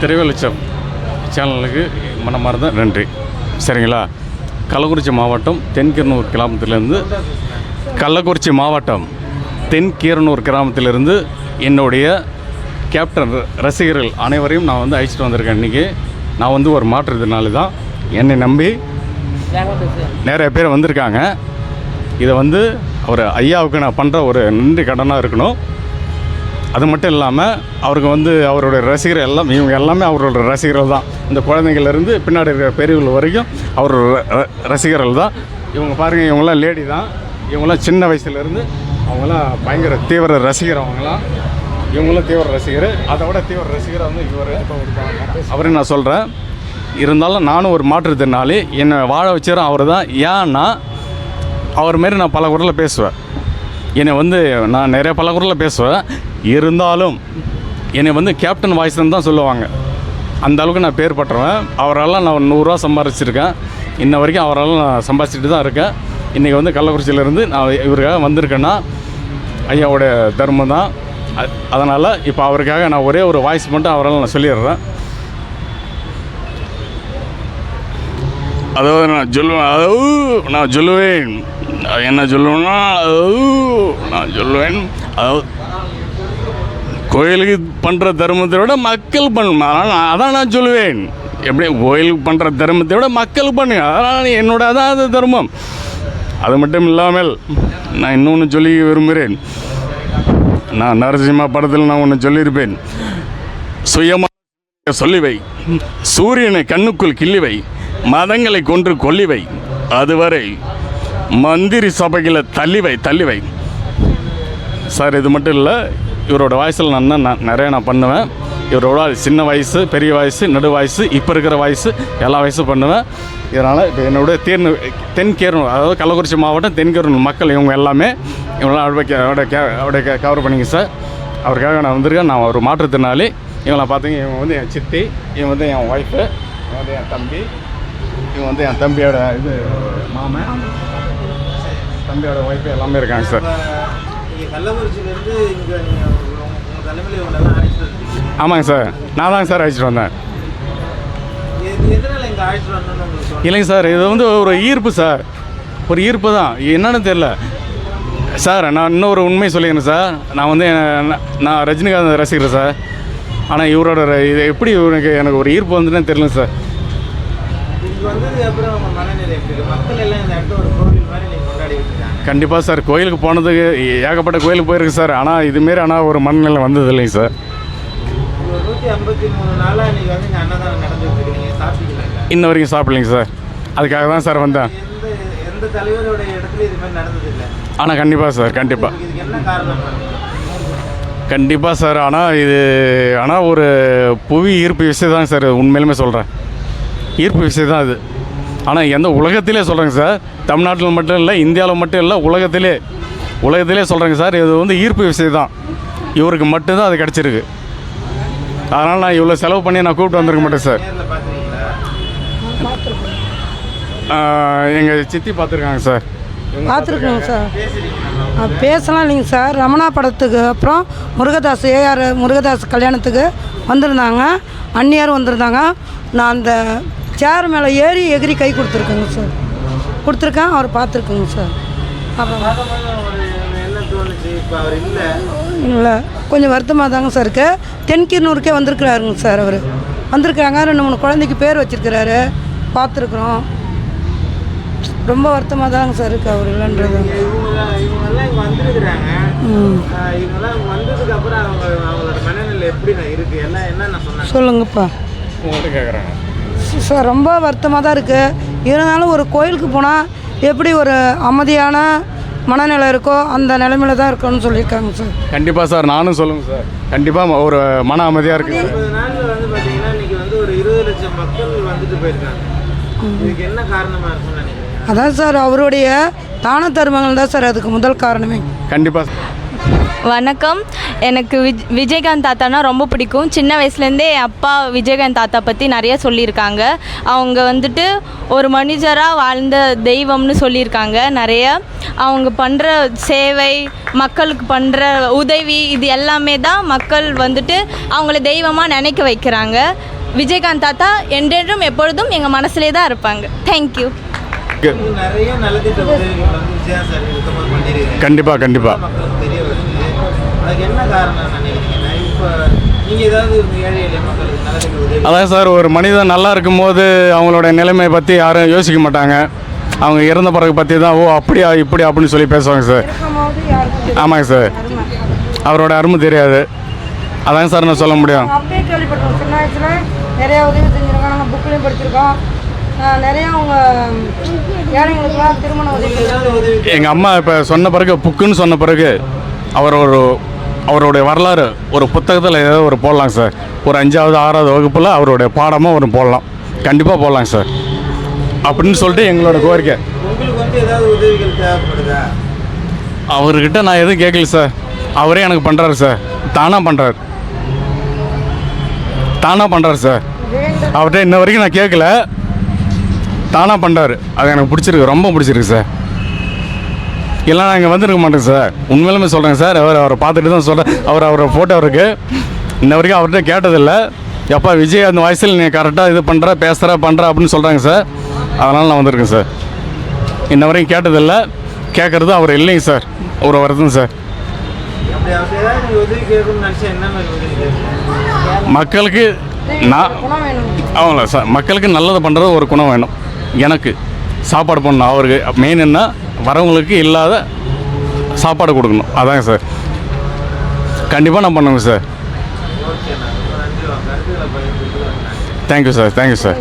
திரைவெளிச்சம் சேனலுக்கு மனமார்ந்த நன்றி. சரிங்களா? கள்ளக்குறிச்சி மாவட்டம் தென்கிருநூர் கிராமத்திலேருந்து கள்ளக்குறிச்சி மாவட்டம் தென்கீரனூர் கிராமத்திலிருந்து என்னுடைய கேப்டன் ரசிகர்கள் அனைவரையும் நான் வந்து அழைச்சிட்டு வந்திருக்கேன் இன்றைக்கி நான் வந்து ஒரு மாற்றுத்திறனாளி தான். என்னை நம்பி நிறைய பேர் வந்திருக்காங்க. இதை வந்து ஒரு ஐயாவுக்கு நான் பண்ணுற ஒரு நன்றி கடனாக இருக்கணும். அது மட்டும் இல்லாமல் அவருக்கு வந்து அவருடைய ரசிகர் எல்லாம் இவங்க எல்லாமே அவரோட ரசிகர்கள் தான். இந்த குழந்தைங்கள்லேருந்து பின்னாடி இருக்கிற பெரியவர்கள் வரைக்கும் அவரோட ர- ர- ரசிகர்கள் தான். இவங்க பாருங்கள் இவங்களாம் லேடி தான். இவங்களாம் சின்ன வயசுலேருந்து அவங்களாம் பயங்கர தீவிர ரசிகர் அவங்களாம் இவங்களும் தீவிர ரசிகர். அதை விட தீவிர ரசிகர் வந்து இவர். அவரையும் நான் சொல்கிறேன் இருந்தாலும் நானும் ஒரு மாற்றுத்திறனாளி. என்னை வாழ வச்சிடும் அவர் தான். ஏன்னா அவர் மாரி நான் பல குரலில் பேசுவேன். என்னை வந்து நான் நிறைய பல குரலில் பேசுவேன். இருந்தாலும் என்னை வந்து கேப்டன் வாய்ஸ்ன்னு தான் சொல்லுவாங்க. அந்த அளவுக்கு நான் பேர் பட்டுருவேன் அவரெல்லாம் நான் நூறுரூவா சம்பாதிச்சிருக்கேன் இன்ன வரைக்கும் அவரெல்லாம் நான் சம்பாதிச்சிட்டு தான் இருக்கேன். இன்றைக்கி வந்து கள்ளக்குறிச்சியிலேருந்து நான் இவருக்காக வந்திருக்கேன்னா ஐயாவோட தர்மம் தான். அதனால் இப்போ அவருக்காக நான் ஒரே ஒரு வாய்ஸ் மட்டும் அவரால் நான் சொல்லிடுறேன். அதாவது நான் சொல்லுவேன் அதாவது நான் சொல்லுவேன். என்ன சொல்லுவேன்னா அதாவது நான் சொல்லுவேன். அதாவது கோயிலுக்கு பண்ணுற தர்மத்தை விட மக்கள் பண்ணும் அதனால் நான் அதான் நான் சொல்லுவேன். எப்படி கோயிலுக்கு பண்ணுற தர்மத்தை விட மக்கள் பண்ணுங்க அதனால் என்னோட அதான் அது தர்மம். அது மட்டும் இல்லாமல் நான் இன்னொன்று சொல்லி விரும்புகிறேன். நான் நரசிம்மா படத்தில் நான் ஒன்று சொல்லியிருப்பேன். சுயமாக சொல்லிவை. சூரியனை கண்ணுக்குள் கிள்ளிவை. மதங்களை கொன்று கொல்லிவை அதுவரை மந்திரி சபைகளை தள்ளிவை தள்ளிவை. சார் இது மட்டும் இல்லை. இவரோட வாய்ஸில் நான் இன்னும் நான் நிறைய நான் பண்ணுவேன். இவரோட சின்ன வயசு பெரிய வயசு நடு வயசு இப்போ இருக்கிற வயசு எல்லா வயசும் பண்ணுவேன். இதனால் இப்போ என்னோட தேர்னு தென்கேரனூர் அதாவது கள்ளக்குறிச்சி மாவட்டம் தென்கேரனூர் மக்கள் இவங்க எல்லாமே இவங்களாம் அவருடைய அவருடைய கே அவருடைய கவர் பண்ணிங்க சார் அவருக்காக நான் வந்திருக்கேன். நான் ஒரு மாற்றுத்திறனாளி. இவங்களை பார்த்தீங்க இவங்க வந்து என் சித்தி இவங்க வந்து என் ஒய்ஃபு இவங்க வந்து என் தம்பி இவங்க வந்து என் தம்பியோட இது மாமன். தம்பியோட ஒய்ஃபு எல்லாமே இருக்காங்க சார் நீங்கள் கள்ளக்குறிச்சியிலேருந்து இங்கே நீங்கள் உங்கள் தலைமையில் இவங்களெல்லாம் அழைச்சிட்டு வந்தீங்க. ஆமாங்க சார். நான் தாங்க சார் அழைச்சிட்டு வந்தேன். இது எதனால் இங்கே அழைச்சிட்டு வரணும்னு உங்களுக்கு தோணுது? இல்லைங்க சார் இது வந்து ஒரு ஈர்ப்பு சார். ஒரு ஈர்ப்பு தான். என்னன்னு தெரில சார் நான் இன்னொரு உண்மை சொல்லிக்கிறேன் சார். நான் வந்து நான் ரஜினிகாந்த் ரசிக்கிறேன் சார். ஆனால் இவரோட இது எப்படி இவனுக்கு எனக்கு ஒரு ஈர்ப்பு வந்துன்னு தெரியல சார். வந்ததுக்கு அப்புறம் மனநிலை எப்படி மக்கள் எல்லாம் இந்த இடத்த ஒரு கோவில் மாதிரி கண்டிப்பாக சார். கோயிலுக்கு போனதுக்கு ஏகப்பட்ட கோயிலுக்கு போயிருக்கு சார். ஆனால் இதுமாரி ஆனால் ஒரு மனநிலை வந்தது இல்லைங்க சார். இன்ன வரைக்கும் சாப்பிடலைங்க சார். அதுக்காக தான் சார் வந்தேன். ஆனால் கண்டிப்பாக சார் கண்டிப்பாக கண்டிப்பாக சார். ஆனால் இது ஆனால் ஒரு புவி ஈர்ப்பு விஷயம் தான் சார். உண்மையிலுமே சொல்கிறேன் ஈர்ப்பு விஷயம் தான் அது ஆனால் எந்த உலகத்திலே சொல்கிறேங்க சார் தமிழ்நாட்டில் மட்டும் இல்லை இந்தியாவில் மட்டும் இல்லை உலகத்திலே உலகத்திலே சொல்கிறேங்க சார் இது வந்து ஈர்ப்பு விஷயம் தான். இவருக்கு மட்டும்தான் அது கிடச்சிருக்கு. அதனால் நான் இவ்வளோ செலவு பண்ணி நான் கூப்பிட்டு வந்திருக்க மாட்டேன் சார். எங்கள் சித்தி பார்த்துருக்காங்க சார். பார்த்துருக்கோங்க சார். பேசலாம் இல்லைங்க சார். ரமணா படத்துக்கு அப்புறம் முருகதாஸ் ஏஆர் முருகதாஸ் கல்யாணத்துக்கு வந்திருந்தாங்க. அந்நியார் வந்திருந்தாங்க. நான் அந்த சேர் மேலே ஏறி எகிரி கை கொடுத்துருக்கேங்க சார் கொடுத்துருக்கேன் அவர் பார்த்துருக்கேங்க சார் அப்புறம் இல்லை இல்லை கொஞ்சம் வருத்தமாக தாங்க சார் இருக்குது தென்கீர்னூருக்கே வந்திருக்கிறாருங்க சார் அவர். வந்திருக்காங்க ரெண்டு மூணு குழந்தைக்கு பேர் வச்சிருக்கிறாரு. பார்த்துருக்குறோம். ரொம்ப வருத்தமாக தாங்க சார் இருக்குது அவர் இல்லைன்றது. சொல்லுங்கப்பா. உங்கள்கிட்ட கேட்குறாங்க ரொம்ப வருத்தமாக தான் இருக்குது இருந்தாலும் ஒரு கோயிலுக்கு போனால் எப்படி ஒரு அமைதியான மனநிலை இருக்கோ அந்த நிலைமையில தான் இருக்கணும்னு சொல்லியிருக்காங்க சார். கண்டிப்பாக சார் நானும் சொல்லுங்கள் சார். கண்டிப்பாக ஒரு மன அமைதியாக இருக்குது சார். நாளில் வந்து பார்த்தீங்கன்னா வந்து ஒரு இருபது லட்சம் மக்கள் வந்துட்டு போயிருக்காங்க. இதுக்கு என்ன காரணமாக இருக்கும்னு அதான் சார் அவருடைய தான தர்மங்கள் தான் சார் அதுக்கு முதல் காரணமே. கண்டிப்பாக வணக்கம். எனக்கு விஜ் விஜயகாந்த் தாத்தானா ரொம்ப பிடிக்கும். சின்ன வயசுலேருந்தே என் அப்பா விஜயகாந்த் தாத்தா பற்றி நிறைய சொல்லியிருக்காங்க. அவங்க வந்துட்டு ஒரு மனிதராக வாழ்ந்த தெய்வம்னு சொல்லியிருக்காங்க நிறைய. அவங்க பண்ணுற சேவை மக்களுக்கு பண்ணுற உதவி இது எல்லாமே தான் மக்கள் வந்துட்டு அவங்கள தெய்வமாக நினைக்க வைக்கிறாங்க. விஜயகாந்த் தாத்தா என்றென்றும் எப்பொழுதும் எங்கள் மனசுலே தான் இருப்பாங்க. தேங்க்யூ இன்னும் நிறைய அதுக்கு என்ன காரணம் நினைக்கிறீங்க இப்போ நீங்கள் ஏதாவது ஒரு ஏழை எளிய மக்களுக்கு நலத்திட்ட உதவி அதான் சார் ஒரு மனிதன் நல்லா இருக்கும்போது அவங்களோட நிலைமையை பற்றி யாரும் யோசிக்க மாட்டாங்க. அவங்க இறந்த பிறகு பற்றி தான் ஓ அப்படியா இப்படி அப்படின்னு சொல்லி பேசுவாங்க சார். ஆமாங்க சார். அருமை. அவரோட அருமை தெரியாது. அதாங்க சார் நான் சொல்ல முடியும். சின்ன வயசில் நிறையா உதவி செஞ்சுருக்கோம் நாங்கள் புக்லேயும் படிச்சிருக்கோம். ஆஹ் நிறையா அவங்க ஏழைங்களுக்குலாம் திருமண உதவி ஏதாவது உதவி எங்கள் அம்மா இப்போ சொன்ன பிறகு புக்குன்னு சொன்ன பிறகு அவர் ஒரு அவருடைய வரலாறு ஒரு புத்தகத்தில் ஏதோ ஒரு போடலாம் சார். ஒரு அஞ்சாவது ஆறாவது வகுப்பில் அவருடைய பாடமாக ஒரு போடலாம். கண்டிப்பாக போடலாம் சார். அப்படின்னு சொல்லிட்டு எங்களோட கோரிக்கை. அவர்கிட்ட நான் எதுவும் கேட்கல சார். அவரே எனக்கு பண்ணுறாரு சார். தானாக பண்ணுறாரு தானாக பண்ணுறாரு சார். அவர்கிட்ட இன்ன வரைக்கும் நான் கேட்கல. தானாக பண்ணுறாரு அது எனக்கு பிடிச்சிருக்கு ரொம்ப பிடிச்சிருக்கு சார். இல்லை நான் இங்கே வந்திருக்க மாட்டேன் சார் உண்மையிலுமே சொல்கிறேன் சார் அவர் அவரை பார்த்துட்டு தான் சொல்கிறேன் அவர் அவரை ஃபோட்டோ இருக்குது இன்ன வரைக்கும் அவர்கிட்ட கேட்டதில்லை. எப்பா விஜய் அந்த வயசில் நீங்கள் கரெக்டாக இது பண்ணுற பேசுகிற பண்ணுற அப்படின்னு சொல்கிறாங்க சார் அதனால் நான் வந்திருக்கேன் சார் இன்ன வரைக்கும் கேட்டதில்லை. கேட்குறது அவர் இல்லைங்க சார் அவர் வருதுங்க சார் மக்களுக்கு நான் குணம் அவங்கள சார் மக்களுக்கு நல்லது பண்ணுறது ஒரு குணம் வேணும். எனக்கு சாப்பாடு பண்ணணும். அவருக்கு மெயின் என்ன? வரவங்களுக்கு இல்லாத சாப்பாடு கொடுக்கணும். அதாங்க சார். கண்டிப்பாக நான் பண்ணுவேங்க sir. Thank you sir thank you sir